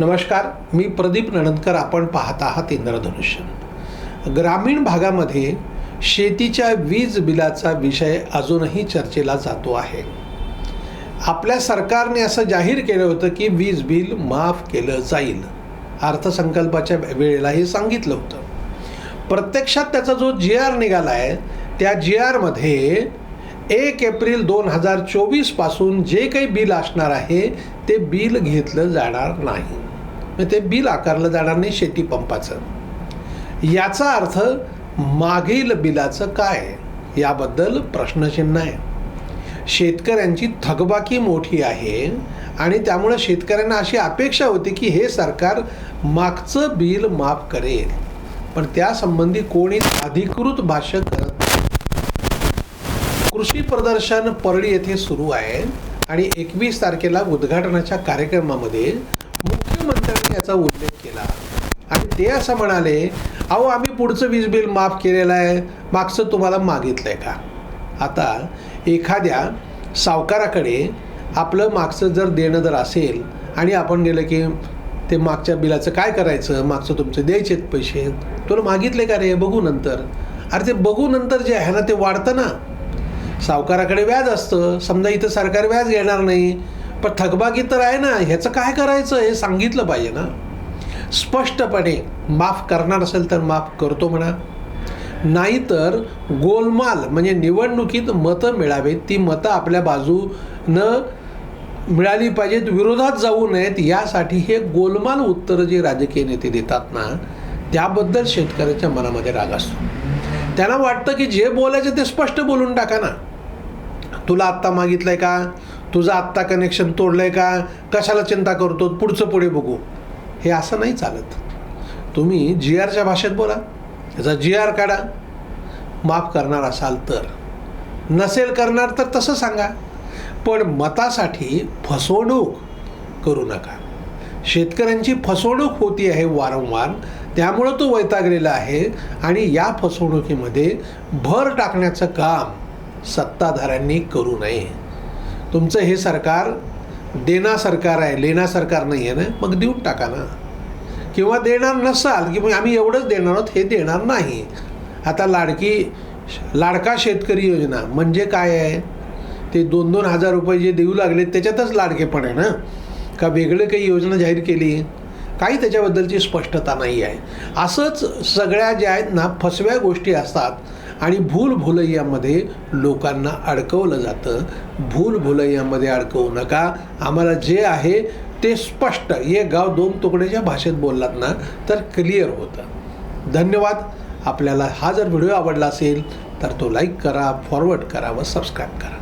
नमस्कार मी प्रदीप नणंदकर आपण पाहत आहात इंद्रधनुष्य. ग्रामीण भागामध्ये शेतीच्या वीज बिलाचा विषय अजूनही चर्चेला जातो आहे. आपल्या सरकारने असं जाहीर केलं होतं की वीज बिल माफ केलं जाईल. अर्थसंकल्पाच्या वेळेला हे सांगितलं होतं. प्रत्यक्षात त्याचा जो जी आर निघाला आहे त्या जी आरमध्ये एक एप्रिल दोन हजार चोवीसपासून जे काही बिल असणार आहे ते बिल घेतलं जाणार नाही. ते बिल आकारलं जाणार नाही शेती पंपाचं. याचा अर्थ मागील बिलाचं काय? याबद्दल प्रश्नचिन्ह आहे. शेतकऱ्यांची थकबाकी मोठी आहे आणि त्यामुळं शेतकऱ्यांना अशी अपेक्षा होती की हे सरकार मागचं बिल माफ करेल. पण त्यासंबंधी कोणी अधिकृत भाष्य करत कृषी प्रदर्शन परळी येथे सुरू आहे आणि एकवीस तारखेला उद्घाटनाच्या कार्यक्रमामध्ये मुख्यमंत्र्यांनी याचा उल्लेख केला. आणि ते असं म्हणाले अहो आम्ही पुढचं वीज बिल माफ केलेलं आहे. मागचं तुम्हाला मागितलं आहे का? आता एखाद्या सावकाराकडे आपलं मागचं जर देणं जर असेल आणि आपण गेलं की ते मागच्या बिलाचं काय करायचं? मागचं तुमचं द्यायचेत पैसे. तुला मागितले का रे? बघू नंतर. अरे ते बघू नंतर जे आहे ना ते वाढतं ना. सावकाराकडे व्याज असतं. समजा इथं सरकार व्याज घेणार नाही पण थकबाकी तर आहे ना ह्याचं काय करायचं हे सांगितलं पाहिजे ना. स्पष्टपणे माफ करणार असेल तर माफ करतो म्हणा. नाहीतर गोलमाल म्हणजे निवडणुकीत मतं मिळावेत. ती मतं आपल्या बाजूनं मिळाली पाहिजेत विरोधात जाऊ नयेत. यासाठी हे गोलमाल उत्तरं जे राजकीय नेते देतात ना त्याबद्दल शेतकऱ्याच्या मनामध्ये राग असतो. त्यांना वाटतं की जे बोलायचं ते स्पष्ट बोलून टाका ना. तुला आत्ता मागितलंय का? तुझं आत्ता कनेक्शन तोडलंय का? कशाला चिंता करतो? पुढचं पुढे बघू. हे असं नाही चालत. तुम्ही जी आरच्या भाषेत बोला. त्याचा जी आर काढा. माफ करणार असाल तर. नसेल करणार तर तसं सांगा. पण मतासाठी फसवणूक करू नका. शेतकऱ्यांची फसवणूक होती आहे वारंवार. त्यामुळं तो वैतागलेला आहे आणि या फसवणुकीमध्ये भर टाकण्याचं काम सत्ताधाऱ्यांनी करू नये. तुमचं हे सरकार देणा सरकार आहे लेना सरकार नाही आहे ना मग देऊन टाका ना. किंवा देणार नसाल की मग आम्ही एवढंच देणार आहोत हे देणार नाही. आता लाडकी लाडका शेतकरी योजना म्हणजे काय आहे? ते दोन दोन हजार रुपये जे देऊ लागले त्याच्यातच लाडकेपण आहे ना? का वेगळं काही योजना जाहीर केली? काही त्याच्याबद्दलची स्पष्टता नाही आहे. असंच सगळ्या ज्या आहेत ना फसव्या गोष्टी असतात. आणि भूल भुलैयामध्ये लोकांना अडकवलं जातं. भूल भुलैयामध्ये अडकवू नका. आम्हाला जे आहे ते स्पष्ट. हे गाव दोन तुकड्याच्या भाषेत बोललात ना तर क्लिअर होतं. धन्यवाद. आपल्याला हा जर व्हिडिओ आवडला असेल तर तो लाईक करा फॉरवर्ड करा व सबस्क्राईब करा.